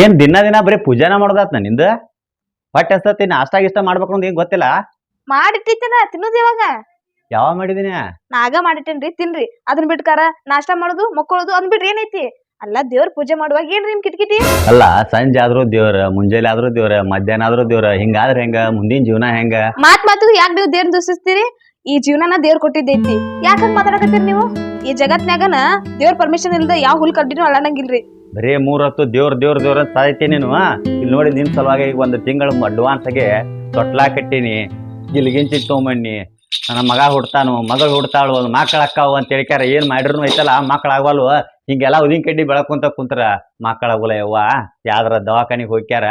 ಏನ್ ದಿನ ದಿನ ಬರೀ ಪೂಜಾನ ಮಾಡೋದಾತ್ನಿಂದ? ಹೊಟ್ಟೆ ಹಸ್ತತಿ ನಾಷ್ಟಾ ಗಿಷ್ಟ ಮಾಡ್ಬೇಕು ಅಂತ ಏನ್ ಗೊತ್ತಿಲ್ಲ? ಮಾಡಿಟ್ಟಿತ್ತೇನ ತಿನ್ನೋದು ಯಾವಾಗ? ಯಾವ ಮಾಡಿದೀನಿ? ನಾಗ ಮಾಡಿಟ್ಟೇನ್ರಿ ತಿನ್ರಿ. ಅದನ್ ಬಿಟ್ಕಾರ ನಾಷ್ಟ ಮಾಡೋದು ಮಕ್ಕಳದು ಅದನ್ ಬಿಟ್ರಿ ಏನೈತಿ? ಅಲ್ಲ ದೇವ್ರ ಪೂಜೆ ಮಾಡುವಾಗ ಏನ್ರಿ ನಿಮ್ ಕಿಟಕಿಟಿ? ಅಲ್ಲ ಸಂಜೆ ಆದ್ರೂ ದೇವ್ರ ಮುಂಜಾನೆ ಆದ್ರೂ ದೇವ್ರ ಮಧ್ಯಾಹ್ನ ಆದ್ರೂ ದೇವ್ರ ಹಿಂಗಾದ್ರೆ ಹೆಂಗ ಮುಂದಿನ ಜೀವನ ಹೆಂಗ? ಮಾತ್ ಮಾತು ಯಾಕೆ ನೀವು ದೇವ್ರ ದೂಷಿಸ್ತೀರಿ? ಈ ಜೀವನನ ದೇವ್ರ ಕೊಟ್ಟಿದ್ದೈತಿ. ಯಾಕಂತ ಮಾತಾಡಕತ್ತೀರಿ ನೀವು? ಈ ಜಗತ್ನ್ಯಾಗನ ದೇವ್ರ ಪರ್ಮಿಷನ್ ಇಲ್ದ ಯಾವ ಹುಲ್ ಕಡ್ಡಿನೂ ಅಳ್ಳಂಗಿಲ್ರಿ ಬರೀ ಮೂರತ್ತು ದೇವ್ರ ದೇವ್ರ ದೇವ್ರ ಅಂತ ಸಾಯ್ತಿ ನೀನು ಇಲ್ಲಿ ನೋಡಿ ನಿನ್ ಸಲುವಾಗಿ ಈಗ ಒಂದು ತಿಂಗಳು ಅಡ್ವಾನ್ಸ್ ಆಗಿ ತೊಟ್ಲಾ ಕಟ್ಟಿನಿ ಇಲ್ಲಿಗಿಂಚಿ ತೊಗೊಂಬಣ್ಣಿ ನನ್ನ ಮಗ ಹುಡ್ತಾನು, ಮಗಳು ಹುಡ್ತಾಳು, ಒಂದು ಮಕ್ಕಳ ಅಕ್ಕಾವು ಅಂತ ಹೇಳ್ಕ್ಯಾರ, ಏನ್ ಮಾಡಿದ್ರು ಐತಲ್ಲ ಮಕ್ಕಳು ಆಗವಲ್ವ? ಹಿಂಗೆಲ್ಲ ಉದಿನ ಕಡ್ಡಿ ಬೆಳಕುಂತ ಕುಂತ್ರ ಮಕ್ಕಳಾಗಲ್ಲ ಯವ್ವ? ಯಾವ್ದಾರ ದವಾಖಾನಿಗೆ ಹೋಗ್ಯಾರ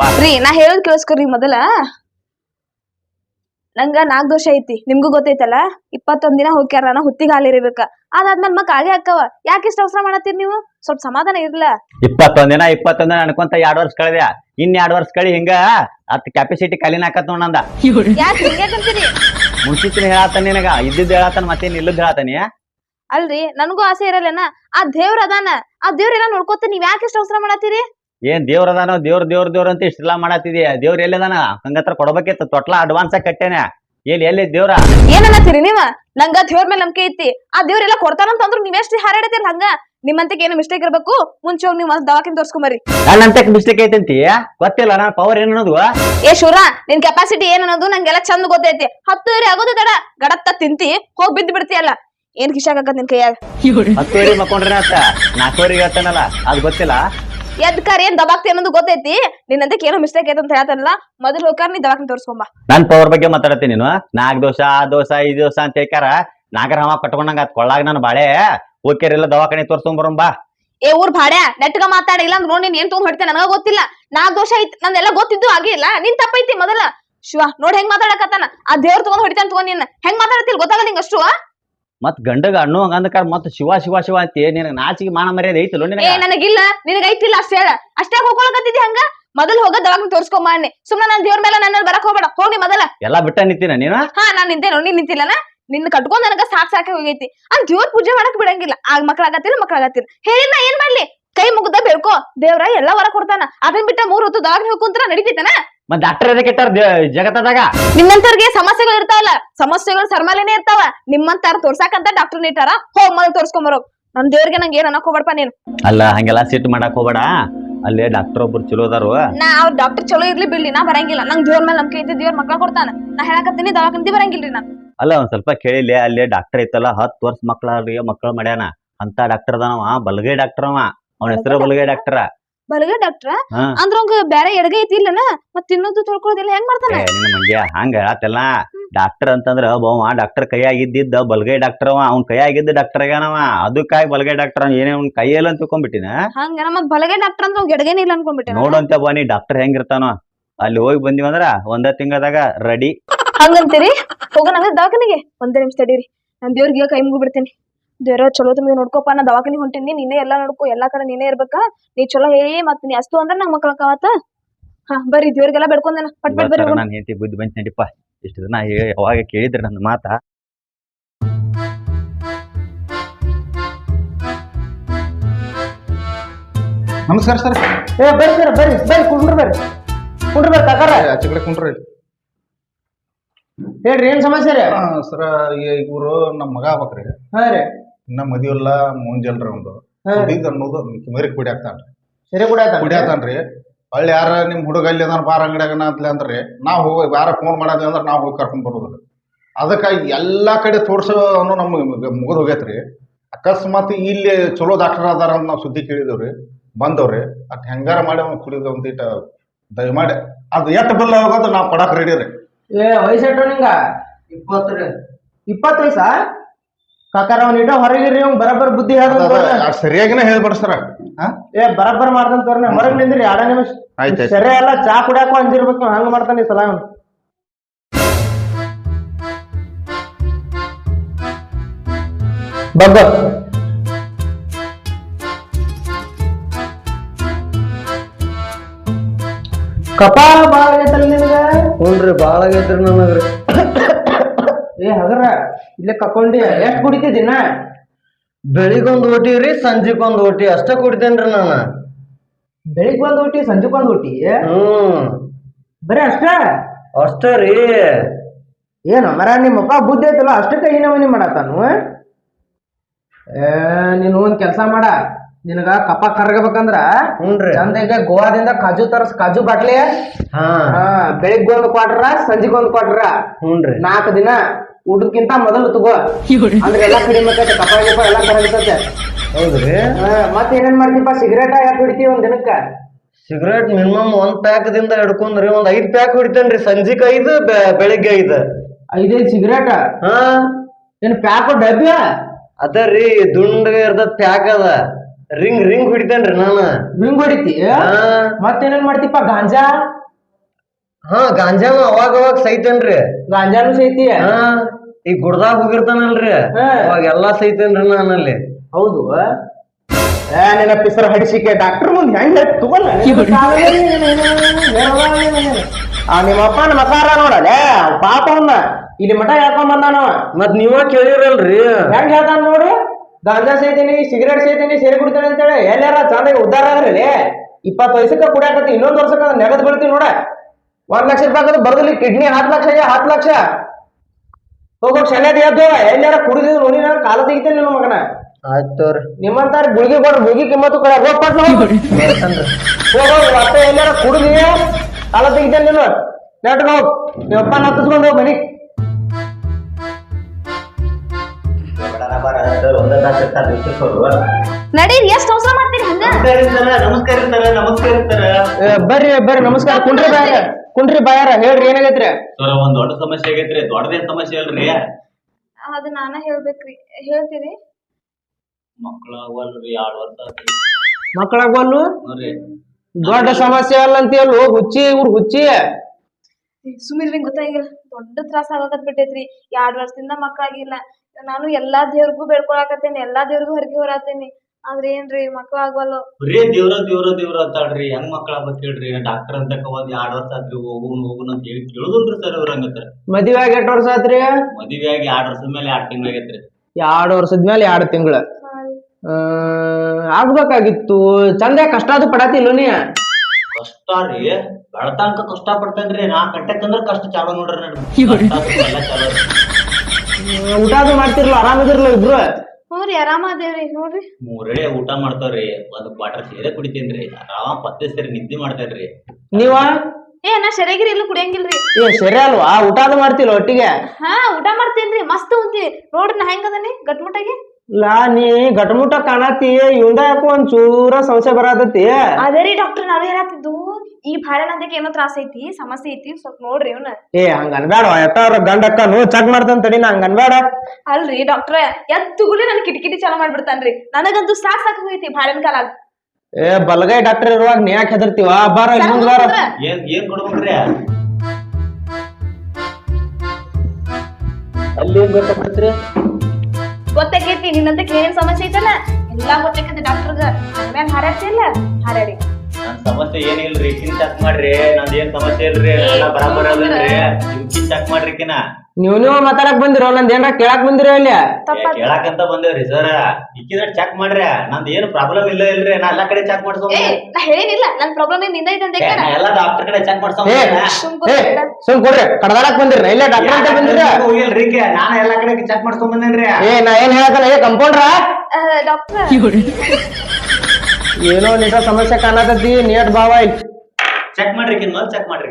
ಬಾ. ರೀ, ನಾ ಹೇಳೋದ್ ಕೇಳಿಸ್ಕೊರಿ ಮೊದಲ. ನಂಗ ನಾಕ್ ದೋಷ ಐತಿ, ನಿಮ್ಗೂ ಗೊತ್ತೈತಲ್ಲ? ಇಪ್ಪತ್ತೊಂದ್ ದಿನ ಹೋಗ್ಯಾರ ನಾ ಹುತ್ತಿಗೆ ಹಾಲಿರ್ಬೇಕ ಅದಾದ್ಮೇಲೆ ಮಕ್ಕ ಆಗೇ ಅಕ್ಕವ. ಯಾಕೆ ಇಷ್ಟ ಅವಸರ ಮಾಡತ್ತೀರಿ ನೀವು? ಸ್ವಲ್ಪ ಸಮಾಧಾನ ಇರ್ಲ? ಇಪ್ಪತ್ತೊಂದ್ ದಿನ ಇಪ್ಪತ್ತೊಂದ್ ದಿನ ಅನ್ಕೊಂತ ಎರಡ್ ವರ್ಷ ಕಳೆದ. ಇನ್ ಎರಡ್ ವರ್ಷ ಕಳಿ ಹಿಂಗ ಅತ್ ಕೆಪಾಸಿಟಿ ಕಲಿನ ಹಾಕತ್ ನೋಡಂದ ಯಾಕೆ ಹಿಂಗ್ಯಾಕಂತೀರಿ ಹೇಳತ್ತಾನ ನಿನಗ. ಇದ್ದಿದ್ದು ಹೇಳತಾನ ಮತ್ತೇನ್ ಇಲ್ಲದ್ ಹೇಳತ್ತಾನಿ ಅಲ್ರಿ ನನಗೂ ಆಸೆ ಇರಲ್ಲೇನ? ಆ ದೇವ್ರ ಅದಾನ. ಆ ದೇವ್ರೆಲ್ಲ ನೋಡ್ಕೊತ ನೀವ್ ಯಾಕೆ ಇಷ್ಟ ಅವಸರ ಮಾಡತ್ತೀರಿ ಏನ್ ದೇವ್ರ ಅದಾನ? ದೇವ್ರ ದೇವ್ರ ದೇವ್ರ ಅಂತ ಇಷ್ಟೆಲ್ಲ ಮಾಡತ್ತಿದ್ಯಾ ದೇವ್ರ ಎಲ್ಲದಾನ ಹಂಗತ್ರ ಕೊಡ್ಬೇಕಿತ್ತು. ತೊಟ್ಲ ಅಡ್ವಾನ್ಸ್ ಆಗಿ ಕಟ್ಟೇನೆ. ಎಲ್ಲಿ ಎಲ್ಲಿ ದೇವ್ರ? ಏನನ್ನತ್ತೀರಿ ನೀವ? ನಂಗ ದೇವ್ರ ಮೇಲೆ ನಂಬಿಕೆ ಐತಿ. ಆ ದೇವ್ರೆಲ್ಲ ಕೊಡ್ತಾನಂತಂದ್ರು ನೀವೆಷ್ಟು ಹಾರಾಡತಿಲ್ಲ ಹಂಗ? ನಿಮ್ಮಂತಕ್ಕೆ ಏನೋ ಮಿಸ್ಟೇಕ್ ಇರಬೇಕು ಮುಂಚೆ ಹೋಗಿ ನೀವು ಒಂದು ದವಾಖಾನೆ ತೋರಿಸ್ಕೊಂಬರಿ ನನ್ನಂತ ಮಿಸ್ಟೇಕ್ ಐತಂತೀಯ ಗೊತ್ತಿಲ್ಲ ನನ್ನ ಪವರ್ ಏನ್ ಅನ್ನೋದು? ಏ ಶೂರ ನಿನ್ ಕೆಪಾಸಿಟಿ ಏನ್ ಅನ್ನೋದು ನಂಗೆಲ್ಲ ಚಂದ ಗೊತ್ತೈತಿ. ಹತ್ತುವರೆ ಆಗೋದು ತಡ ಗಡತ್ತ ತಿಂತಿ ಹೋಗಿ ಬಿದ್ದು ಬಿಡ್ತೀಯಲ್ಲ. ಏನ್ ಕಿಶಾಕತ್ ನಿನ್ ಕೈಯಾಗ? ಹತ್ತುವರೆ ಮಕ್ಕೊಂಡ್ರೆ ಆತ ನಾಲ್ಕುವರೆಗೆ ಹೇಳ್ತಾನಲ್ಲ ಅದು ಗೊತ್ತಿಲ್ಲ. ಎದ್ಕಾರ ಏನ್ ದಬಾಕ್ತಿ ಅನ್ನೋದು ಗೊತ್ತೈತಿ. ನಿನ್ನಂತಕ್ಕೆ ಏನೋ ಮಿಸ್ಟೇಕ್ ಐತೆ ಅಂತ ಹೇಳ್ತಾನಲ್ಲ ಮೊದಲು ಹೋಗ್ಕಾರ ನೀ ದವಾಖಾನೆ ತೋರಿಸ್ಕೊಂಬ. ನನ್ ಪವರ್ ಬಗ್ಗೆ ಮಾತಾಡತ್ತೀನಿ ನೀನು. ನಾಲ್ಕು ದೋಷ ಆ ದೋಷ ಈ ದೋಷ ಅಂತ ಹೇಳ್ಕಾರ ನಾಗರ ಹವ ಕಟ್ಕೊಂಡಂಗ ಅದ್ ಕೊಳ್ಳಾಗ ನಾನು ಬಾಳೆ. ಓಕೆರಿಲ್ಲ ದವಾಖಾನೆ ತೋರ್ಸ್ಕೊಂಬರಂ ಬಾ. ಏ ಊರ್ ಭಾಡ್ಯ ನೆಟ್ಗ ಮಾತಾಡಿಲ್ಲ ಅಂದ್ರೆ ನೋಡಿ ನೀನ್ ಏನ್ ತೊಗೊಂಡ್ ಹೊಡ್ತೇನೆ ನನಗ ಗೊತ್ತಿಲ್ಲ. ನಾ ದೋಷ ಐತಿ ನಂದೆಲ್ಲ ಗೊತ್ತಿದ್ದು ಆಗಿಲ್ಲ ನಿನ್ ತಪ್ಪೈತಿ ಮೊದಲ. ಶಿವ ನೋಡ್ ಹೆಂಗ್ ಮಾತಾಡಕತ್ತಾನ. ಆ ದೇವ್ರ ತಗೊಂಡ್ ಹೊಡಿತಾನ ತಗೊಂಡ್ ನಿನ್ನ ಹೆಂಗ್ ಮಾತಾಡತಿಲ್ ಗೊತ್ತಾಗಲ್ಲ ನಿಂಗ ಅಷ್ಟು? ಮತ್ ಗಂಡಗ ಅಣ್ಣು ಹಂಗಂದಕಾರ ಮತ್ ಶಿವ ಶಿವ ಶಿವ ಅಂತ. ನಿನಗ ನಾಚಿಗೆ ಮಾನ ಮರ್ಯಾದೆ ಐತಿ ಏ ನಿನಗ ನನಗಿಲ್ಲ. ನಿನಗ ಐತಿಲ್ಲ ಅಷ್ಟೇ ಹೇಳ. ಅಷ್ಟೇ ಹೋಗ್ಕೊಳಕತ್ತಿದ್ದಿ ಹಂಗ? ಮೊದಲ್ ಹೋಗ ದವಾಖಾನೆ ತೋರ್ಸ್ಕೊ ಮಾಡಿ ಸುಮ್ನೆ ನಾನ್ ದೇವ್ರ ಮೇಲೆ ನನ್ನ ಬರಕ್ ಹೋಗ್ಬೇಡ. ಹೋಗಿ ಮೊದಲ. ಎಲ್ಲಾ ಬಿಟ್ಟ ನಿಂತಿನ ನೀನು? ಹಾ ನಾನ್ ನಿಂತೇನೋ ನೀನ್ ನಿಂತಿಲ್ಲನ? ನಿನ್ನ ಕಟ್ಕೊಂಡ್ ನನಗ ಸಾಕ್ ಸಾಕೆ ಹೋಗೈತಿ. ಅನ್ ದೇವ್ರ ಪೂಜೆ ಮಾಡಕ್ ಬಿಡಂಗಿಲ್ಲ. ಆಗ ಮಕ್ಳಾಗತ್ತಿಲ್ಲ ಮಕ್ಳಾಗತ್ತಿಲ್ಲ ಹೇಳಿ ನಾ ಏನ್ ಮಾಡ್ಲಿ? ಕೈ ಮುಗ್ದ ಬೇಡ್ಕೋ. ದೇವ್ರ ಎಲ್ಲಾ ವರ ಕೊಡ್ತಾನ. ಅದನ್ ಬಿಟ್ಟ ಮೂರ್ ಹೊತ್ತು ದಾಗ್ ಹೋಗ್ಕೊಂತ್ರ ನಡೀತೈತನ? ಮತ್ ಡಾಕ್ಟರ್ ಎದಕ್ಕೆ ಇಟ್ಟಾರ ಜಗತ್ತದಾಗ? ನಿಮ್ಮಂತವ್ರಿಗೆ ಸಮಸ್ಯೆಗಳು ಇರ್ತಾವಲ್ಲ. ಸಮಸ್ಯೆಗಳು ಸರ್ಮಾಲೇನೆ ಇರ್ತಾವ. ನಿಮ್ಮಂತಾರ ತೋರ್ಸಾಕಂತ ಡಾಕ್ಟರ್ ಇಟ್ಟಾರ. ಹೋಗ್ ಮೊದಲು ತೋರ್ಸ್ಕೊಂಬರೋ ನಮ್ ದೇವ್ರಿಗೆ ನಂಗೆ ಏನ್ ಅನ್ನಕ್ ಹೋಗ್ಬೇಡಪ್ಪ ನೀನು. ಅಲ್ಲ ಹಂಗೆಲ್ಲ ಸಿಟ್ಟು ಮಾಡಕ್ ಹೋಗ್ಬೇಡ. ಅಲ್ಲೇ ಡಾಕ್ಟರ್ ಒಬ್ರು ಚಲೋ ಅದಾರು. ನಾ ಅವ್ರ ಡಾಕ್ಟರ್ ಚಲೋ ಇರ್ಲಿ ಬಿಡ್ಲಿ. ನಾ ಬರಂಗಿಲ್ಲ. ನಂಗ್ ದೇವ್ರ ಮೇಲೆ ನಂಬಿಕೆ ಐತಿ. ದೇವ್ರ ಮಕ್ಳ ಕೊಡ್ತಾನ. ನಾ ಹೇಳಕತ್ತೀನಿ ದವಾಖಾನಿ ಬರಂಗಿಲ್ರಿ ನಾನು ಅಲ್ಲ ಒಂದ್ ಸ್ವಲ್ಪ ಕೇಳಿಲ್ಲೇ ಅಲ್ಲಿ ಡಾಕ್ಟರ್ ಐತಲ್ಲ ಹತ್ತು ವರ್ಷ ಮಕ್ಳಿಗೆ ಮಕ್ಳ ಮಾಡ್ಯಾನ. ಅಂತ ಡಾಕ್ಟರ್ ಅದಾನವ ಬಲಗೈ ಡಾಕ್ಟರ್ ಅವ. ಅವನ ಹೆಸರು ಬಲಗೈ ಡಾಕ್ಟರ್ ಬಲಗೈ ಡಾಕ್ಟರ್ ಹಾ. ಅಂದ್ರ ಬೇರೆ ಬ್ಯಾರೆ ಎಡಗೈ ಐತಿ ಇಲ್ಲನ? ಮತ್ ತಿನ್ನೋದು ತೊಳ್ಕೊಳ್ಳೋದಿಲ್ಲ ಹೆಂಗ್ ಮಾಡ್ತಾನೆ? ನಿನ್ನ ಮಂಗ್ಯ ಹಂಗ ಹೇಳತ್ತಲ್ಲ ಡಾಕ್ಟರ್ ಅಂತಂದ್ರ ಒಬ್ಬವ ಡಾಕ್ಟರ್ ಕೈಯಾಗಿದ್ದ ಬಲಗೈ ಡಾಕ್ಟರ್ ಅವ. ಅವ್ನ ಕೈಯಾಗಿದ್ದ ಡಾಕ್ಟರ್ ಆಗ್ಯಾನವ. ಅದಕ್ಕಾಗಿ ಬಲಗೈ ಡಾಕ್ಟರ್ ಏನೇ ಅವ್ನ ಕೈಯಲ್ಲಿ ಅಂತ ತಿಳ್ಕೊಂಡ್ಬಿಟ್ಟಿನ. ಹಂಗ ಮತ್ ಬಲಗೈ ಡಾಕ್ಟರ್ ಅಂದ್ರೆ ಅವ್ಗ ಅನ್ಕೊಂಡ್ಬಿಟ್ಟಿ ಇಲ್ಲ ಅನ್ಕೊಂಡ್ಬಿಟ್ಟೆ ನೋಡಂತ ಬನ್ನಿ ಡಾಕ್ಟರ್ ಹೆಂಗಿರ್ತಾನೋ. ಅಲ್ಲಿ ಹೋಗಿ ಬಂದಿವಂದ್ರ ಒಂದ ತಿಂಗಳದಾಗ ರೆಡಿ ಹಂಗಂತೀರಿ? ಹೋಗೋಣ ನಂಗ ದವಾಖಾನಿಗೆ. ಒಂದೇ ನಿಮಿಷ ತಡೀರಿ. ನಾನು ದೇವ್ರಿಗೆ ಕೈ ಮುಗಿ ಬಿಡ್ತೀನಿ ದೇವ್ರ ಚಲೋ ತುಂಬ ನೋಡ್ಕೋಪ ನಾ ದವಾಖಾನಿಗೆ ಹೊಂಟೀನಿ ನೀನೇ ಎಲ್ಲಾ ನೋಡ್ಕೋ ಎಲ್ಲಾ ಕಡೆ ನೀನೇ ಇರ್ಬೇಕ? ನೀ ಚಲೋ ಹೇಳಿ ಮತ್ ನೀ ಅಸ್ತು ಅಂದ್ರ ಮಕ್ಕಳ ಮಕ್ಳಕ್ಕಾವತ್ತ ಹಾ ಬರ್ರಿ ದೇವ್ರಿಗೆಲ್ಲ ಬೆಡ್ಕೊಂಡೇನ. ಪಟ್ ಪಟ್ ಬರ್ರಿ. ನಾನು ಹೆಂಡತಿ ಬುದ್ಧಿ ಬಂತ ನಡಿಪ್ಪ. ಇಷ್ಟು ದಿನ ಯಾವಾಗ ಕೇಳಿದ್ರೆ ನನ್ನ ಮಾತ. ನಮಸ್ಕಾರ ಸರ್. ಏ ಬರ್ರಿ ಸರ್ ಬರ್ರಿ ಬರ್ರಿ ಕುಂಡ್ರಿ ಬರ್ರಿ. ಕುಂಡ್ರಿ ಬರ್ರಿ ಕಾಕಾರ ಆಚೆ ಕಡೆ ಕುಂಡ್ರಿ ಹೇಳ್ರಿ ಏನ್ ಸಮಸ್ಯೆ ರೀ ಸರ ಇವರು ನಮ್ಮ ಮಗ ಆಗ್ಬೇಕ್ರಿ. ಹಾ ರೀ. ಇನ್ನ ಮದಿವಲ್ಲ ಮುಂಜಲ್ರಿ ಒಂದು ಹಾ. ಕುಡಿದ್ ಅನ್ನೋದು ಮರಿ ಕುಡಿಯಾಕ್ತಾನ್ರಿ ಸರಿ ಕೂಡ ಕುಡಿಯಾತಾನ್ರಿ ಹಳ್ಳಿ ಯಾರ ನಿಮ್ ಹುಡುಗ ಅಲ್ಲಿ ಅದಾನ ಬಾರ ಅಂಗಡಿಯಾಗನ ಅಂತಲೇ ಅಂದ್ರಿ ನಾವ್ ಹೋಗಿ ಯಾರ ಫೋನ್ ಮಾಡೋದು ಅಂದ್ರೆ ನಾವ್ ಹೋಗಿ ಕರ್ಕೊಂಡ್ ಬರೋದ್ರಿ ಅದಕ್ಕಾಗಿ ಎಲ್ಲಾ ಕಡೆ ತೋರ್ಸೋ ಅನ್ನೋ ನಮ್ಗೆ ಮುಗಿದ್ ಹೋಗೈತ್ರಿ. ಅಕಸ್ಮಾತ್ ಇಲ್ಲಿ ಚಲೋ ಡಾಕ್ಟರ್ ಅದಾರ ಅಂತ ನಾವು ಸುದ್ದಿ ಕೇಳಿದವ್ರಿ ಬಂದವ್ರಿ. ಅಟ್ ಹೆಂಗಾರ ಮಾಡಿ ಅವ್ನು ಕುಡಿದ ಇಟ್ಟ ದಯಮಾಡಿ ಅದು ಎಷ್ಟು ಬಿಲ್ ಹೋಗೋದು ನಾವು ಕೊಡಕ್ ರೆಡಿ ರೀ. ಏ ವಯಸ್ಸೆಟ್ಟು ನಿಂಗ? ಇಪ್ಪತ್ತು ರೀ. ಇಪ್ಪತ್ತು ವಯಸ್ಸ? ಕಾಕಾರ ಅವ್ನ ಇಟ್ಟ ಹೊರಗಿರ್ರಿ ಅವ್ನ್ ಬರಬ್ಬರ್ ಬುದ್ಧಿ ಹೇಳ್ದಂತ ಅದ್ ಸರಿಯಾಗಿನೇ ಹೇಳ್ಬೇಡ ಸರ. ಏ ಬರಬ್ಬರ್ ಮಾಡ್ದಂತ ತೋರ್ನ. ಹೊರಗ್ ನಿಂದ್ರಿ ಎರಡ ನಿಮಿಷ. ಆಯ್ತಾಯ್ತು ಸರಿ ಎಲ್ಲ ಚಾ ಕುಡಿಯಾಕ ಅಂಜಿರ್ಬೇಕು ಹಂಗ ಮಾಡ್ತಾನೆ ಈ ಸಲ ಅವ್ನು. ಬಗ್ಗ. ಕಪಾಲ ಬಾಳ ಐತಲ್ಲ ನಿನಗ? ಹ್ಞೂನ್ರಿ ಭಾಳ ಆಗೈತ್ರಿ ನನಗೆ ಏ ಹಗರ ಇಲ್ಲೇ ಕಕ್ಕೊಂಡಿ ಎಷ್ಟ್ ಕುಡಿತಿದ್ದೀನ? ಬೆಳಿಗೊಂದು ಓಟಿ ರೀ ಸಂಜೆಗೊಂದು ಓಟಿ ಅಷ್ಟೇ ಕುಡಿತೇನ್ರಿ ನಾನು. ಬೆಳಿಗ್ಗೆ ಒಂದು ಓಟಿ ಸಂಜೆಗೆ ಒಂದು ಓಟಿ? ಹ್ಮ್. ಬರೀ ಅಷ್ಟ? ಅಷ್ಟೇ ರೀ. ಏನು ಮರ ನಿಮ್ಮಪ್ಪ ಬುದ್ಧಿ ಐತಲ್ಲ ಅಷ್ಟಕ್ಕೆ ಈ ನಮನಿ ಮಾಡತ್ತಾನು ಏ ನೀನು ಒಂದು ಕೆಲಸ ಮಾಡ. ನಿನಗ ಕಪ ಕರಗಬೇಕಂದ್ರ ಹುನ್ರಿ. ಚಂದಗೆ ಗೋವಾದಿಂದ ಕಾಜು ತರಸ್ ಕಾಜು ಬಾಟ್ಲಿ? ಹಾ. ಹಾ ಬೆಳಿಗ್ಗೆ ಒಂದ್ ಕ್ವಾಟ್ರ ಸಂಜೆಗೆ ಒಂದ್ ಕ್ವಾಟ್ರ. ಹ್ಞೂನ್ರಿ ನಾಲ್ಕು ದಿನ ಊಟಕ್ಕಿಂತ ಮೊದಲು ತಗೋ. ಅಂದ್ರೆ ಎಲ್ಲ ಕಡಿಮೆ ಆಕೈತೆ ಎಲ್ಲ ಗಿಪ್ಪ ಎಲ್ಲಾ ಕರಗಿತೈತೆ ಹೌದ್ರಿ? ಮತ್ತೆ ಏನೇನ್ ಮಾಡ್ತೀಪ ಸಿಗರೇಟ ಯಾಕೆ ಹಿಡಿತೀವಿ ಒಂದ್ ದಿನಕ್ಕ? ಸಿಗರೇಟ್ ಮಿನಿಮಮ್ ಒಂದ್ ಪ್ಯಾಕ್ ದಿಂದ ಹಿಡ್ಕೊಂಡ್ರಿ ಒಂದ್ ಐದ್ ಪ್ಯಾಕ್ ಹಿಡಿತೇನ್ರಿ ಸಂಜಿಕ್ ಐದು ಬೆಳಿಗ್ಗೆ ಐದು. ಐದೈದು ಸಿಗರೇಟ ಹಾ. ಏನ್ ಪ್ಯಾಕ್ ಡಬ್ಬಿ ಅದ ರೀ ದುಂಡ್ ಇರ್ದ ಪ್ಯಾಕ್ ಅದ. ರಿಂಗ್ ರಿಂಗ್ ಹಿಡಿತೇನ್ರಿ ನಾನು. ಹಿಂಗ್ ಹೊಡಿತಿ? ಹಾ. ಮತ್ತೇನೇನ್ ಮಾಡ್ತೀಪ ಗಾಂಜಾ? ಹಾ ಗಾಂಜಾನು ಅವಾಗ ಅವಾಗ ಸೈತೇನ್ರಿ. ಗಾಂಜಾನು ಸೈತಿ? ಹಾ ಈಗ ಗುಡ್ದಾಗ ಹೋಗಿರ್ತಾನಲ್ರಿ. ಹಾ. ಅವಾಗ ಎಲ್ಲಾ ಸೈತೇನ್ರಿ ನಾನಲ್ಲಿ. ಹೌದು. ಏ ನಿನ್ನ ಪಿಸರ್ ಹಡಿಸಿಕೆ ಡಾಕ್ಟರ್ ಮುಂದೆ ಹೆಂಗ್ ಹೇಳ್ ತಗೋಲ್ಲ? ಆ ನಿಮ್ಮ ಅಪ್ಪನ ಮಕಾರ ನೋಡಲೆ ಪಾಪ ಅವನ್ನ ಇಲ್ಲಿ ಮಠ ಹೇಳ್ಕೊಂಡ್ ಬಂದಾನವ. ಮತ್ ನೀವ ಕೇಳಿರಲ್ರಿ. ಹೆಂಗ್ ಹೇಳ್ತಾನ ನೋಡು? ಗಾಂಜಾ ಸೇತೀನಿ ಸಿಗರೇಟ್ ಸೇತೀನಿ ಸೇರಿ ಕುಡಿತಾನೆ ಅಂತೇಳಿ ಎಲ್ಲಾರ ಚಂದ ಉದ್ದಾರ ಆದ್ರಲ್ಲಿ ಇಪ್ಪತ್ತು ವಯಸ್ಸಕ್ಕ ಕುಡಿಯಾಕತ್ತಿ ಇನ್ನೊಂದು ವರ್ಷಕ್ಕ ನೆಗದ್ ಬಿಡ್ತೀನಿ ನೋಡ. ಒಂದ್ ಲಕ್ಷ ರೂಪಾಯಿ ಆಗದು ಬರ್ದಲ್ಲಿ ಕಿಡ್ನಿ ಹತ್ತು ಲಕ್ಷ ಹತ್ತು ಲಕ್ಷ. ಹೋಗೋಕ್ ಶಲ್ಯದ ಎದ್ದು ಎಲ್ಲಾರ ಕುಡಿದ್ರು ನೋಡಿ ನಾನು ಕಾಲ ತೆಗಿತೇನೆ ನಿಮ್ಮ ಮಗನ. ಆಯ್ತು ನಿಮ್ಮಂತ ನಿಮ್ಮಂತಾರ ಗುಳಿಗೆ ಕೊಡ್ರಿ ಗುಳಿಗೆ ಕಿಮ್ಮತ್ತು ಕಡೆ ಹೋಗ್ ಹೋಗ್. ಹೋಗ್ ಹೋಗ್ ಮತ್ತೆ ಎಲ್ಲಾರ ಕುಡಿದಿ ಕಾಲ ತೆಗಿತೇನೆ ನೀನು ನೆಟ್ ಹೋಗ್. ನಿಮ್ಮಪ್ಪ ಹತ್ತಿಸ್ಕೊಂಡು ಹೋಗ್ ಮನಿ. ಒಂದೇ ತಾಸು ಇರ್ತಾರೆ ದಿವ್ಸಕ್ಕವ್ರು. ನಡೀರಿ ಎಷ್ಟ್ ಅವಸರ ಮಾಡ್ತೀರಿ ಹಂಗ? ನಮಸ್ಕಾರ ಇರ್ತಾರ ನಮಸ್ಕಾರ ನಮಸ್ಕಾರ ಏ, ಬರ್ರಿ ಬರ್ರಿ ನಮಸ್ಕಾರ. ಕುಂಡ್ರಿ ಬಾಯಾರ ಕುಂಡ್ರಿ ಬಾಯಾರ ಹೇಳ್ರಿ ಏನಾಗೈತ್ರಿ ಸರ್ ಒಂದ್ ದೊಡ್ಡ ಸಮಸ್ಯೆ ಆಗೈತ್ರಿ ದೊಡ್ಡದೇ ಸಮಸ್ಯೆ ಅಲ್ರಿ. ಅದು ನಾನ ಹೇಳ್ಬೇಕ್ರಿ. ಹೇಳ್ತೀರಿ? ಮಕ್ಳು ಅವಲ್ರಿ ಎರಡ್ ವರ್ಷ ಆತ್ರಿ. ಮಕ್ಕಳಾಗ್ವಲ್ಲು ನೋಡ್ರಿ. ದೊಡ್ಡ ಸಮಸ್ಯೆ ಅಲ್ಲ ಅಂತೇಳಿ ಹುಚ್ಚಿ ಇವ್ರು ಹುಚ್ಚಿ. ಸುಮಿಲ್ ಗೊತ್ತಾಗಿಲ್ಲ. ದೊಡ್ಡ ತ್ರಾಸ ಆಗಕತ್ ಬಿಟ್ಟೈತ್ರಿ. ಎರಡ್ ವರ್ಷದಿಂದ ಮಕ್ಕಳಾಗಿಲ್ಲ ನಾನು ಎಲ್ಲಾ ದೇವ್ರಿಗೂ ಬೇಡ್ಕೊಳಕತ್ತೇನಿ ಎಲ್ಲಾ ದೇವ್ರಿಗೂ ಹರಕೆ ಹೊರತೇನಿ. ಆದ್ರೆ ಏನ್ರಿ ಮಕ್ಳು ಆಗವಲ್ಲು ಬರೀ ದೇವ್ರ ದೇವ್ರ ದೇವ್ರ ಅಂತಾಳ್ರಿ ಹೆಂಗ್ ಮಕ್ಳ ಆಗ್ಬೇಕ್ ಹೇಳ್ರಿ ಡಾಕ್ಟರ್ ಅಂತ ಒಂದ್ ಎರಡ್ ವರ್ಷ ಆತ್ರಿ ಹೋಗುನ್ ಹೋಗುನ್ ಅಂತ ಹೇಳಿ ಕೇಳುದಿಲ್ರಿ ಸರ್ ಇವ್ರ ಹಂಗತ್ರ. ಮದ್ವೆ ಆಗಿ ಎಷ್ಟು ವರ್ಷ ಆತ್ರಿ? ಮದ್ವೆ ಆಗಿ ಎರಡ್ ವರ್ಷದ ಮೇಲೆ ಎರಡ್ ತಿಂಗಳಾಗೈತ್ರಿ ಎರಡ್ ವರ್ಷದ ಮೇಲೆ ಎರಡ್ ತಿಂಗಳ. ಆಗ್ಬೇಕಾಗಿತ್ತು ಚಂದ ಕಷ್ಟ ಅದು ಪಡತಿಲ್ಲ ನೀ? ಕಷ್ಟ ರೀ ಬೆಳತಂಕ ಕಷ್ಟ ಪಡ್ತೇನ್ರಿ ನಾ ಕಟ್ಟಕ್ಕಂದ್ರ ಕಷ್ಟ ಚಾಲೋ ನೋಡ್ರಿ ನಡ್ರಿ. ಕಷ್ಟ ಎಲ್ಲ ಚಾಲೋ. ರೀ. ಊಟ ಅದು ಮಾಡ್ತಿರ್ಲ? ಆರಾಮಿದಿರ್ಲ ಇಬ್ರು? ಹ್ಞೂ ರೀ ಆರಾಮ ಅದೇವ್ರಿ ನೋಡ್ರಿ. ಮೂರೇ ಊಟ ಮಾಡ್ತಾವ್ರಿ. ಒಂದ್ ಕ್ವಾರ್ಟರ್ ಸೇರೆ ಕುಡಿತೇನ್ರಿ. ಆರಾಮ ಪತ್ತೆ ಸೇರಿ ನಿದ್ದೆ ಮಾಡ್ತಾರ್ರಿ ನೀವ? ಏ ನಾ ಸರಿಯಾಗಿರಿ ಎಲ್ಲೂ ಕುಡಿಯಂಗಿಲ್ರಿ. ಏ ಸರಿ ಅಲ್ವಾ? ಊಟ ಅದು ಮಾಡ್ತಿಲ್ಲ ಒಟ್ಟಿಗೆ? ಹಾ ಊಟ ಮಾಡ್ತೇನ್ರಿ. ಮಸ್ತ್ ಉಂತೀವಿ ನೋಡ್ರಿ ನಾ ಹೆಂಗದನಿ ಗಟ್ಮುಟ್ಟಾಗಿ ಲಾ ನೀ ಗಟ್ಮುಟ ಕಾಣತಿ ಇವಂದ ಯಾಕೋ ಒಂದ್ ಚೂರ ಸಂಶಯ ಬರತತಿ? ಅದೇ ರೀ ಡಾಕ್ಟರ್ ನಾನು ಹೇಳತ್ತಿದ್ದು. ಈ ಭಾಳ ನಂದಕ್ಕೆ ಏನೋ ತ್ರಾಸ ಐತಿ ಸಮಸ್ಯೆ ಐತಿ ಸ್ವಲ್ಪ ನೋಡ್ರಿ ಇವ್ನ. ಏ ಹಂಗ ಅನ್ಬೇಡ ಗಂಡಕ್ಕ ಗಂಡಕ್ಕನು ಚೆಕ್ ಮಾಡ್ತಾನ ತಡಿ ನಾ ಹಂಗ ಅನ್ಬೇಡ ಅಲ್ರಿ ಡಾಕ್ಟ್ರ ಎತ್ತುಗುಲಿ ನನ್ ಕಿಟಕಿಟಿ ಚಾಲು ಮಾಡ್ಬಿಡ್ತಾನ್ರಿ. ನನಗಂತೂ ಸಾಕ್ ಸಾಕಾಗೈತಿ ಭಾಳೆನ್ ಕಾಲ ಏ ಬಲಗೈ ಡಾಕ್ಟರ್ ಇರುವಾಗ ನೀ ಯಾಕೆ ಹೆದರ್ತೀವ? ಬಾರ ಇಲ್ಲಿ ಮುಂದ್ ಬಾರ ಏನ್ ಏನ್ ಕೊಡ್ಬೇಕ್ರಿ? ಅಲ್ಲಿ ಏನ್ ಬೇಕಾಗ್ತೈತ್ರಿ ಗೊತ್ತಾಗೈತಿ ನಿನ್ನಂತ ಏನ್ ಸಮಸ್ಯೆ ಐತಲ್ಲ? ಎಲ್ಲಾ ಗೊತ್ತಾಗೈತಿ ಡಾಕ್ಟರ್ಗ ನನ್ ಮ್ಯಾಲ ಹಾರಾಡ್ತಿಲ್ಲ ಹಾರಾಡಿ. ನನ್ ಸಮಸ್ಯೆ ಏನಿಲ್ರಿ? ಕಿನ್ ಚೆಕ್ ಮಾಡ್ರಿ. ನಂದ್ ಏನ್ ಸಮಸ್ಯೆ ಇಲ್ರಿ? ಎಲ್ಲ ಬರಾಬರ್ ಕಿನ್ ಚೆಕ್ ಮಾಡ್ರಿ ಕಿನ ನೀವು ನೀವು ಮಾತಾಡಕ್ ಬಂದಿರೋ ನಂದ್ ಏನ್ರ ಕೇಳಕ್ ಬಂದಿರೋ ಇಲ್ಲಿ? ತಪ್ಪ ಕೇಳಾಕಂತ ಬಂದೇವ್ರಿ ಸರ್. ಇಕ್ಕಿದ ಚೆಕ್ ಮಾಡ್ರಿ. ನಂದ್ ಏನ್ ಪ್ರಾಬ್ಲಮ್ ಇಲ್ಲ ಇಲ್ರಿ? ನಾ ಎಲ್ಲಾ ಕಡೆ ಚೆಕ್ ಏ ಮಾಡ್ಸೋಮ ನಾ ಹೇಳಿನಿಲ್ಲ. ನನ್ ಪ್ರಾಬ್ಲಮ್ ಏನ್ನಿಂದ ಐತೆ ಅಂತ ನಾ ಎಲ್ಲಾ ಡಾಕ್ಟರ್ ಕಡೆ ಚೆಕ್ ಮಾಡ್ಸೋಮ ಏ ಏ ಸುಮ್ ಕೊಡ್ರಿ. ಕಡ್ದಾಡಕ್ ಬಂದಿರ ಇಲ್ಲೇ ಡಾಕ್ಟರ್ ಅಂತ ಬಂದಿರ ಹೋಗಿಲ್ರಿ ನಾನ ಎಲ್ಲಾ ಕಡೆ ಚೆಕ್ ಮಾಡ್ಸ್ಕೊಂಡ್ ಬಂದೇನ್ರಿ. ಏ ನಾ ಏನ್ ಹೇಳಕಲ್ಲ? ಏ ಕಂಪೌಂಡ್ರ ಡಾಕ್ಟರ್ ಏನೋ ನಿಜ ಸಮಸ್ಯೆ ಕಾಣತತಿ ನೀಟ್ ಭಾವ ಇಲ್ಲಿ. ಚೆಕ್ ಮಾಡ್ರಿ ಕಿನ್ ಮೊದ್ಲು ಚೆಕ್ ಮಾಡ್ರಿ.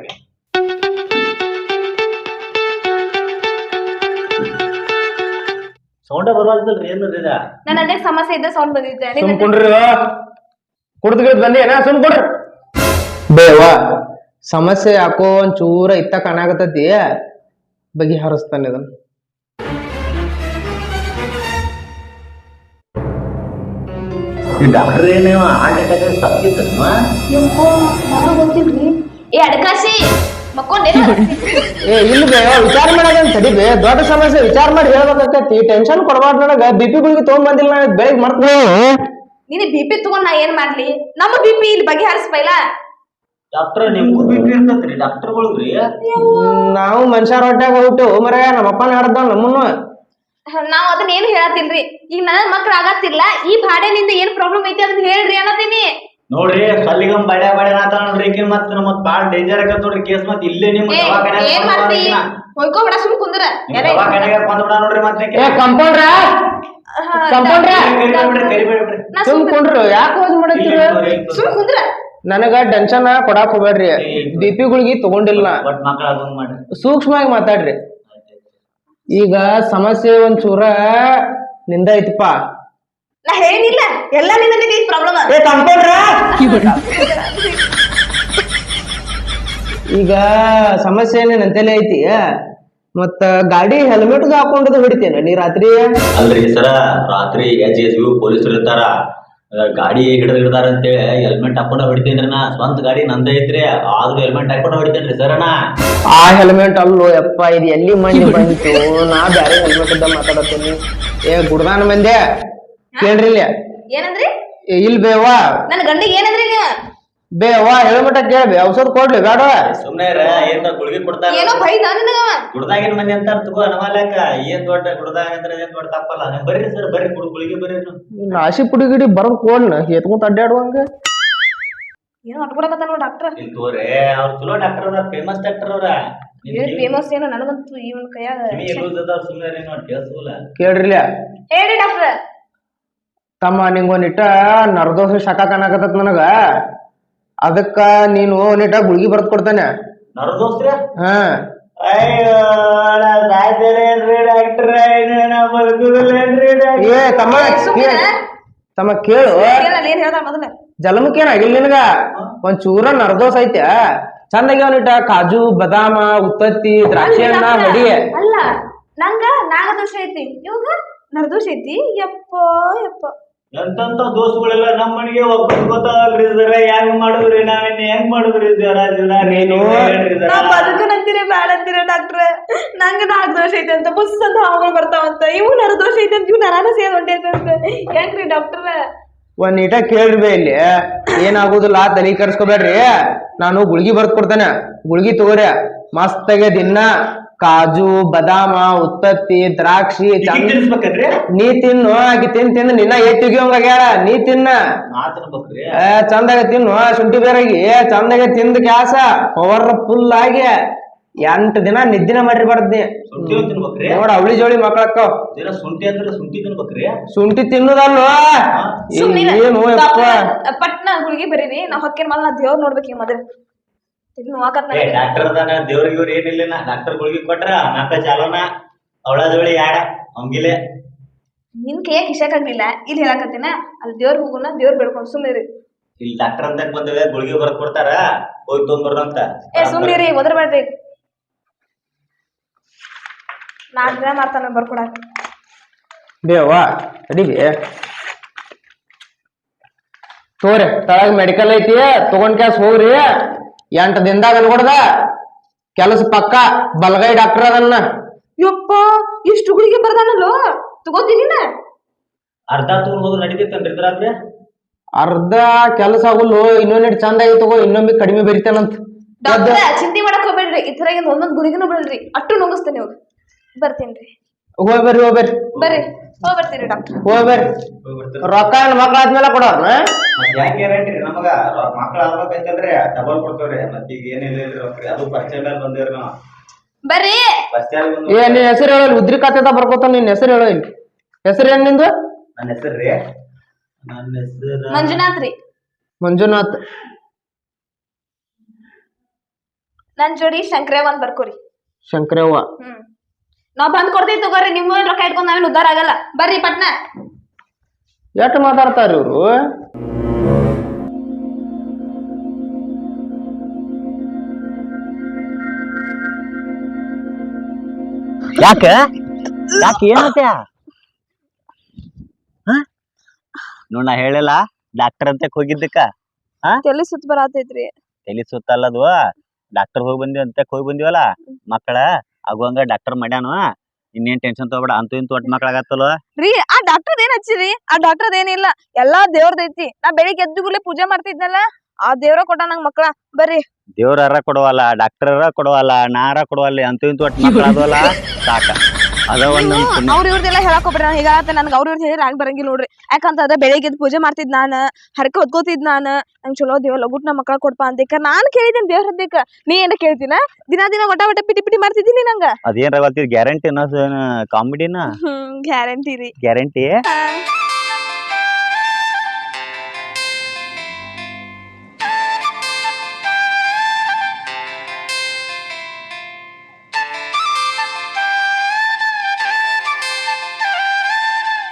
ಸೌಂಡ ಬರವಲ್ದಲ್ರಿ ಏನು ಇದ? ನನ್ನ ಅದೇ ಸಮಸ್ಯೆ ಇದ್ದ ಸೌಂಡ್ ಬಂದಿದ್ದೆ ಸುಮ್ ನಿನ್ನ- ಕುಂಡ್ರಿ ಕುಡ್ದು ಗಿಡ್ದು ಬಂದಿ ಏನ ಸುಮ್ ಕೊಡ್ರಿ. ಬೇವ ಸಮಸ್ಯೆ ಯಾಕೋ ಒಂಚೂರ ಚೂರ ಇತ್ತ ಕಾಣಾಕತ್ತತಿ. ಬಗೆಹರಿಸ್ತಾನೆ ಅದನ್ನ ಇದನ್ನ. ಈ ಡಾಕ್ಟರ್ ಏನೇವ ಹಾರ್ಟ್ ಅಟ್ಯಾಕ್ ಗೊತ್ತಿಲ್ರಿ ಏ ಅಡಕಾಸಿ ಏ ಇಲ್ಲ ಬೇ ವಿಚಾರ ಮಾಡೋದೇನ್ ತಡಿ ಬೇ? ದೊಡ್ಡ ಸಮಸ್ಯೆ ವಿಚಾರ ಮಾಡಿ ಹೇಳ್ಬೇಕಾಕತಿ ಟೆನ್ಷನ್ ಕೊಡಬಾರ್ದು ನನಗ. ಬಿ ಪಿ ಗುಳಿಗೆ ತಗೊಂಡ್ ಬಂದಿಲ್ಲ ನಾನು ಬೆಳಿಗ್ಗೆ ಮಾಡ್ತೀನಿ ನೀನು ಬಿ ಪಿ ತಗೊಂಡ್ ನಾ ಏನ್ ಮಾಡ್ಲಿ? ನಮ್ಮ ಬಿ ಪಿ ಇಲ್ಲಿ ಬಗೆಹರಿಸ್ಬೈಲ ಡಾಕ್ಟರ್ ನಿಮ್ಗೂ ಬಿ ಪಿ ಇರ್ತೈತ್ರಿ. ಡಾಕ್ಟರ್ಗಳ್ರಿ. ನಾವು ಮನುಷ್ಯರ ಹೊಟ್ಟೆಗೆ ಹೋಗ್ಬಿಟ್ಟು ಮರ ನಮ್ಮಪ್ಪ ನಾಡ್ದ ನಮ್ಮನ್ನು. ನಾವ್ ಅದನ್ನ ಏನ್ ಹೇಳತ್ತಿಲ್ರಿ ಈಗ ನನ್ನ ಮಕ್ಳು ಆಗತ್ತಿಲ್ಲ ಈ ಬಾಡೆನಿಂದ ಏನ್ ಪ್ರಾಬ್ಲಮ್ ಐತಿ ಅದನ್ನ ಹೇಳ್ರಿ ಅನ್ನತೀನಿ ನೋಡ್ರಿ ಸಲ್ಲಿಗಂ ಬಡ ಬಡ ನೋಡ್ರಿ ಮತ್ತ ಮತ್ ಬಾಳ್ ಡೇಂಜರ್ ಆಗತ್ ನೋಡ್ರಿ ಕೇಸ್ ಮತ್ ಇಲ್ಲೇ ನಿಮ್ ಏನ್ ಮಾಡ್ತಿ ಹೋಯ್ಕೋಬೇಡ ಸುಮ್ ಕುಂದ್ರ ಎಲ್ಲ ದವಾಖಾನೆಗೆ ಬಂದ್ಬಿಡ ನೋಡ್ರಿ ಮತ್ತೆ ಏ ಕಂಪೌಂಡ್ರ ಕಂಪೌಂಡ್ರ ಸುಮ್ ಕುಂಡ್ರು ಯಾಕೆ ಹೋದ್ ಮಾಡತ್ತೀರ ಸುಮ್ ಕುಂದ್ರ ನನಗ ಟೆನ್ಷನ್ ಕೊಡಾಕ್ ಹೋಗ್ಬೇಡ್ರಿ ಬಿ ಪಿ ಗುಳಿಗಿ ತಗೊಂಡಿಲ್ಲ ಸೂಕ್ಷ್ಮವಾಗಿ ಮಾತಾಡ್ರಿ ಈಗ ಸಮಸ್ಯೆ ಒಂಚೂರ ಚೂರ ನಿಂದ ಐತಪ್ಪ. ನಾ ಹೇಳಿಲ್ಲ. ಎಲ್ಲ ಪ್ರಾಬ್ಲಮ್ ಏ ಈಗ ಸಮಸ್ಯೆ ಏನೇನ್ ಅಂತಲೇ ಐತಿ? ಮತ್ತ ಗಾಡಿ ಹೆಲ್ಮೆಟ್ ಹಾಕೊಂಡದು ಹೊಡಿತೇನ ನೀ ರಾತ್ರಿ? ಅಲ್ರಿ ಸರ ರಾತ್ರಿ ಎಚ್ ಎಸ್ ಯು ಪೊಲೀಸರು ಇರ್ತಾರ. ಗಾಡಿ ಹಿಡಿದು ಹಿಡ್ದಾರ ಅಂತೇಳಿ ಹೆಲ್ಮೆಟ್ ಹಾಕೊಂಡ ಹೊಡಿತೇನ್ರಿ ನಾ. ಸ್ವಂತ ಗಾಡಿ ನಂದೇ ಐತ್ರಿ ಆದ್ರೂ ಹೆಲ್ಮೆಟ್ ಹಾಕೊಂಡ ಹೊಡಿತೇನ್ರಿ ಸರ್ ನಾ ಆ ಹೆಲ್ಮೆಟ್ ಅಲ್ಲೋ ಯಪ್ಪ ಇದು ಎಲ್ಲಿ ಮಂದಿ ಬಂತು? ನಾ ಬ್ಯಾರೆ ಹೆಲ್ಮೆಟ್ ಇದ್ದ ಮಾತಾಡತ್ತೀನಿ. ಏ ಗುಡ್ದಾನ ಮಂದೆ ಕೇಳ್ರಿ ಇಲ್ಲಿ. ಏನಂದ್ರಿ? ಇಲ್ ಬೇವಾ ನನ್ನ ಗಂಡಿಗೆ ಏನಂದ್ರಿ ನೀವು? ಬೇವಾ ಹೆಲ್ಮೆಟ್ ಕೇಳ್ಬಿ ಔಷಧ ಕೊಡ್ಲಿ ಬೇಡ. ಸುಮ್ನೆ ಏನ್ ಗುಳಿಗೆ ಕೊಡ್ತಾರ ಏನೋ ಬೈದ ನಿನಗವ. ಗುಡ್ದಾಗಿನ ಮಂದಿ ಅಂತಾರ ತಗೋ ಅನಮಾಲಕ. ಏನ್ ದೊಡ್ಡ ಗುಡ್ದಾಗ ಅಂದ್ರೆ ಏನ್ ದೊಡ್ಡ ತಪ್ಪಲ್ಲ. ಬರ್ರಿ ಸರ್ ಬರ್ರಿ ಗುಡ್ ಗುಳಿಗೆ ಬರ್ರಿ ನೀವು. ನಾಶಿ ಪುಡಿ ಗಿಡಿ ಬರೋದ್ ಕೊಡ್ನ ಎತ್ಕೊಂತ ಅಡ್ಡಾಡುವಂಗ ಏನೋ ನೋಡ್ ಡಾಕ್ಟರ್ ಇಲ್ಲಿ ತೋರೆ ಅವ್ರ ಚಲೋ ಡಾಕ್ಟರ್ ಅವ್ರ ಫೇಮಸ್ ಡಾಕ್ಟರ್ ಅವ್ರ. ಏನ್ ಫೇಮಸ್ ಏನೋ ನನಗಂತೂ ಇವನ್ ಕೈಯಾಗ ಅದಾರ ಸುಮ್ಮನೆ ನೋಡಿ ಕೇಳಿಸಲ್ಲ ಕೇಳ್ರಿಲ್ಲ ಹೇಳಿ ಡಾಕ್ಟರ್ ತಮ್ಮ ನಿಂಗೊಂದಿಟ್ಟ ನರದೋಷ ಶಕ ಕಾಣಕತ್ತ ನನಗ. ಅದಕ್ಕ ನೀನು ಒಂದಿಟ್ಟ ಗುಳಿಗೆ ಬರ್ದ್ ಕೊಡ್ತಾನೆ. ನರ ದೋಸ್ತ್ರ ಹಾ ಏ ತಮ್ಮ ಕೇಳ್ ತಮ್ಮ ಕೇಳು. ಏನಲ್ಲ ಏನ್ ಹೇಳ್ದ ಮೊದಲ. ಜಲಮಕ್ಕೇನ್ ಆಗಿಲ್ಲ ನಿನಗ? ಒಂದ್ ಚೂರ ನರದೋಷ ಐತೆ. ಚಂದಾಗಿ ಅವನಿಟ್ಟ ಕಾಜು ಬದಾಮ ಉತ್ತತ್ತಿ ದ್ರಾಕ್ಷಿ ಹಣ್ಣ ಹೊಡಿ ಅಲ್ಲ ನಂಗ ನಾಗದೋಷ ಐತಿ. ಇವಾಗ ನರದೋಷ ಐತಿ. ಯಪ್ಪ ಯಪ್ಪ. ಎಂತಂತ ದೋಸ್ತುಗಳೆಲ್ಲ ನಮ್ಮ ಮನೆಗೆ ಒಬ್ಬರು ಗೊತ್ತಾಗಲ್ರಿ ಇದಾರೆ ಹೆಂಗ್ ಮಾಡಿದ್ರಿ ನಾವೇನ್ ಹೆಂಗ್ ಮಾಡುದ್ರಿ ನೀನು- ನಾ ಬದುಕನಂತೀರ ಬ್ಯಾಡ ಅಂತೀರಿ ಡಾಕ್ಟ್ರ ನಂಗ ದೋಷ ಐತೆ ಅಂತ ಬಸ್ ಅಂತ ಹಾವುಗಳು ಬರ್ತಾವಂತ ಇವು ನರದೋಷ ಐತೆ ಅಂತ ಇವು ನರಾನ ಸೇದ್ ಹೊಂಟೈತೆ ಅಂತ ಯಾಕ್ರಿ ಡಾಕ್ಟರ್ ಒಂದ್ ನೀಟ ಕೇಳ್ರಿ ಬೇ ಇಲ್ಲಿ. ಏನಾಗುದಿಲ್ಲ ತಲೆ ಕೆಡ್ಸ್ಕೊಬೇಡ್ರಿ. ನಾನು ಗುಳ್ಗಿ ಬರ್ದ್ ಕೊಡ್ತೇನೆ. ಗುಳ್ಗಿ ತಗೋರಿ. ಮಸ್ತಾಗೆ ದಿನ. ಕಾಜು ಬದಾಮ ಉತ್ತತ್ತಿ ದ್ರಾಕ್ಷಿ ಚಂದ ತಿನ್ಸ್ಬೇಕನ್ರಿ ನೀ ತಿನ್ನು ಆಕಿ ತಿನ್ ತಿಂದು ನಿನ್ನ ಎತ್ತಿಗ್ಯೋಂಗಾಗ್ಯಾಳ ನೀ ತಿನ್ನ. ತಿನ್ಬೇಕ್ರಿ. ಏ ಚಂದಾಗ ತಿನ್ನು ಶುಂಠಿ ಬೇರಾಗಿ. ಚಂದಾಗ ತಿಂದ ಕ್ಯಾಸ. ಪವರ್ ಫುಲ್ ಆಗಿ. ಎಂಟು ದಿನ ನಿದ್ದಿನ ಮಾಡ್ರಿ ಬರ್ದಿ ತಿನ್ಬೇಕ್ರಿ. ನೋಡ ಅವಳಿ ಜೋಳಿ ಮಕ್ಕಳಕ್ಕ ಶುಂಠಿ ಅಂದ್ರೆ ಶುಂಠಿ ತಿನ್ಬೇಕ್ರಿ. ಶುಂಠಿ ತಿನ್ನುದಲ್ವ ಸುಮ್ನಿರ. ಏನು ಯಪ್ಪ ಪಟ್ನ ಗುಳಿಗೆ ಬರೀರಿ. ನಾ ಹೊಕ್ಕೇನ್ ಮಲ್ಲ ನಾ ದೇವ್ರ ನೋಡ್ಬೇಕು ಈಗ ಮೊದಲು. ಏ ಡಾಕ್ಟರ್ ಅದಾನ ದೇವ್ರಿಗೆ ಇವ್ರು ಏನಿಲ್ಲ ಡಾಕ್ಟರ್ ಗುಳಿಗೆ ಕೊಟ್ರ ನಾಕ ಚಾಲೋನ ಅವಳ ಜೋಳಿ ಯಾಡ ಹಂಗಿಲೆ ನಿನ್ ಕೈಯಾಗ ಕಿಶಾಕಾಗ್ಲಿಲ್ಲ ಇಲ್ಲಿ ಹೇಳಕತ್ತೇನ? ಅಲ್ಲಿ ದೇವ್ರ ಹೋಗುನ ದೇವ್ರ ಬೇಡ್ಕೊಂಡು ಸುಮ್ಮನೆ ಇಲ್ಲಿ ಡಾಕ್ಟರ್ ಅಂತ ಬಂದ್ವಿ ಗುಳಿಗೆ ಬರ್ದ್ ಕೊಡ್ತಾರ ಹೋಗಿ ತೊಗೊಂಬರ್ರ ಅಂತ ಏ ಸುಮ್ಮನಿರಿ ಒದರ್ಬೇಡ್ರಿ ನಾಲ್ಕು ದಿನ ಮಾಡ್ತಾನ ಬರ್ಕೊಡಾಕ. ಬೇವಾ ಅಡಿಗೆ. ತೋರಿ ತಳಗ ಮೆಡಿಕಲ್ ಐತಿ ತಗೊಂಡ್ ಕ್ಯಾಸ್ ಹೋಗ್ರಿ. ಎಂಟು ದಿನದಾಗ ಅನ್ಕೊಡ್ದ? ಕೆಲಸ ಪಕ್ಕ ಬಲಗೈ ಡಾಕ್ಟರ್ ಅದನ್ನ. ಯಪ್ಪ ಇಷ್ಟು ಗುಳಿಗೆ ಬರ್ದಾನಲ್ಲೋ? ತಗೋತೀನಿ ಅರ್ಧ ತಗೊಂಡ್ ಹೋದ್ರು ಇದ್ರಾದ್ರೆ? ಅರ್ಧ ಕೆಲಸ ಆಗುಲ್ಲು ಇನ್ನೊಂದಿಟ್ಟು ಚಂದ ತಗೋ ಇನ್ನೊಮ್ಮೆ ಕಡಿಮೆ ಬೆರಿತಾನಂತ. ಡಾಕ್ಟರ್ ಚಿಂತೆ ಮಾಡಕ್ ಹೋಗ್ಬೇಡ್ರಿ. ಈ ತರ ಒಂದೊಂದ್ ಗುಳಿಗೆನೂ ಬಿಡ್ರಿ ಅಟ್ಟು ನುಂಗಿಸ್ತೇನೆ ಇವಾಗ. ಬರ್ತೀನಿ ಹೋಗ್ಬರ್ರಿ ಹೋಗ್ಬರ್ರಿ. ಬರ್ರಿ ಹೋಗ್ಬರ್ತೀರಿ ಡಾಕ್ಟರ್. ಹೋಗ್ಬರ್ರಿ. ರೊಕ್ಕ ಮಕ್ಳ ಆದ್ಮೇಲೆ ಕೊಡೋರ್ನ? ಮತ್ ಯಾಕೆ ಗ್ಯಾರಂಟಿ ನಮಗ ಮಕ್ಳ ಆಗ್ಬೇಕಂತಂದ್ರೆ ಡಬಲ್ ಕೊಡ್ತೇವ್ರಿ. ಮತ್ ಈಗ ಏನಿಲ್ಲ ಇಲ್ರಿ ರೊಕ್ಕ ಅದು ಪರಿಚಯ ಮೇಲೆ ಬಂದೇವ್ರಿ ನಾವು. ಬರ್ರಿ. ಪರಿಚಯ ಏ ನಿನ್ ಹೆಸರು ಹೇಳಲ್ಲ ಉದ್ರಿ ಖಾತೆದ ಬರ್ಕೋತ ನಿನ್ ಹೆಸರು ಹೇಳೋ ಇಲ್ಲಿ. ಹೆಸರು ಏನ್ ನಿಂದು? ನನ್ನ ಹೆಸರು ರೀ. ನನ್ನ ಹೆಸರು ಮಂಜುನಾಥ್ ರೀ. ಮಂಜುನಾಥ್. ನನ್ ಜೋಡಿ ಶಂಕರವ್ವ ಅಂತ ಬರ್ಕೋರಿ. ಶಂಕರವ್ವ ಹ್ಮ್. ನಾವ್ ಬಂದ್ ಕೊಡ್ತೀವಿ ತಗೋರಿ ನಿಮ್ಮ ರೊಕ್ಕ ಇಟ್ಕೊಂಡ್ ನಾವೇನು ಉದ್ದಾರ ಆಗಲ್ಲ. ಬರ್ರಿ ಪಟ್ನ. ಯಾಕೆ ಮಾತಾಡ್ತಾರ ಇವ್ರು? ಯಾಕ? ಯಾಕೆ ಏನತ್ತೆ ನೋಡ್ ನಾ ಹೇಳಿಲ್ಲ ಡಾಕ್ಟರ್ ಅಂತ ಹೋಗಿದ್ದಕ್ಕ. ತಲೆ ಸುತ್ತ ಬರತೈತ್ರಿ. ತಲಿ ಸುತ್ತಲ್ಲದು ಡಾಕ್ಟರ್ ಹೋಗಿ ಬಂದಿವಿ ಅಂತ ಹೋಗಿ ಬಂದಿವಲ್ಲ ಮಕ್ಕಳ. ಆಗುವಂಗ ಡಾಕ್ಟರ್ ಮಾಡ್ಯಾನ ಇನ್ನೇನ್ ಟೆನ್ಷನ್ ತಗೋಬೇಡ ಅಂತೂ ಇಂತೂ ಒಟ್ಟು ಮಕ್ಳಾಗತ್ತಲ್ಲ ರೀ ಆ ಡಾಕ್ಟರ್ ಏನ್ ಹಚ್ಚಿರಿ? ಆ ಡಾಕ್ಟರ್ ಏನಿಲ್ಲ ಎಲ್ಲಾ ದೇವ್ರದೈತಿ ನಾ ಬೆಳಿಗ್ಗೆ ಎದ್ದುಗುಲೆ ಪೂಜೆ ಮಾಡ್ತಿದ್ನಲ್ಲ ಆ ದೇವ್ರ ಕೊಟ್ಟ ನಂಗ್ ಮಕ್ಳ. ಬರ್ರಿ. ದೇವ್ರಾರ ಕೊಡವಲ್ಲ ಡಾಕ್ಟರ್ ಕೊಡವಲ್ಲ ನಾರ ಕೊಡವಲ್ಲ ಅಂತೂ ಇಂತೂ ಒಟ್ಟು ಮಕ್ಳ ಅದವಲ್ಲ ಸಾಕ. ಅವ್ರ ಇವ್ರದೆಲ್ಲ ಹೇಳಕ್ ಹೋಗ್ಬೇಡ. ನಾನು ಹೇಗಾತ ನನ್ಗೆ ಅವ್ರ ಇವ್ರದ್ದು ಹೇಳಿ ಆಗಿ ಬರಂಗಿಲ್ಲ ನೋಡ್ರಿ. ಯಾಕಂತಂದ್ರೆ ಬೆಳಿಗ್ಗೆ ಎದ್ದು ಪೂಜೆ ಮಾಡ್ತಿದ್ ನಾನು ಹರಕೆ ಹೊತ್ಕೋತಿದ್ ನಾನು. ನಂಗೆ ಚಲೋ ದೇವ ಲಗುಟ್ ನಮ್ಮ ಮಕ್ಕಳ ಕೊಡ್ಪಾ ಅಂತ ನಾನು ಕೇಳಿದ್ದೀನಿ ದೇವ್ರ ಹದ್ದಕ್ಕ ನೀ ಏನ ಕೇಳ್ತೀನ? ದಿನ ದಿನ ಒಟ ಒಟ ಪಿಟಿ ಪಿಟಿ ಮಾಡ್ತಿದ್ದೀನಿ ನಂಗ. ಅದೇನ್ ಗ್ಯಾರಂಟಿ ಕಾಮಿಡಿನ? ಗ್ಯಾರಂಟಿ ರೀ. ಗ್ಯಾರಂಟಿ.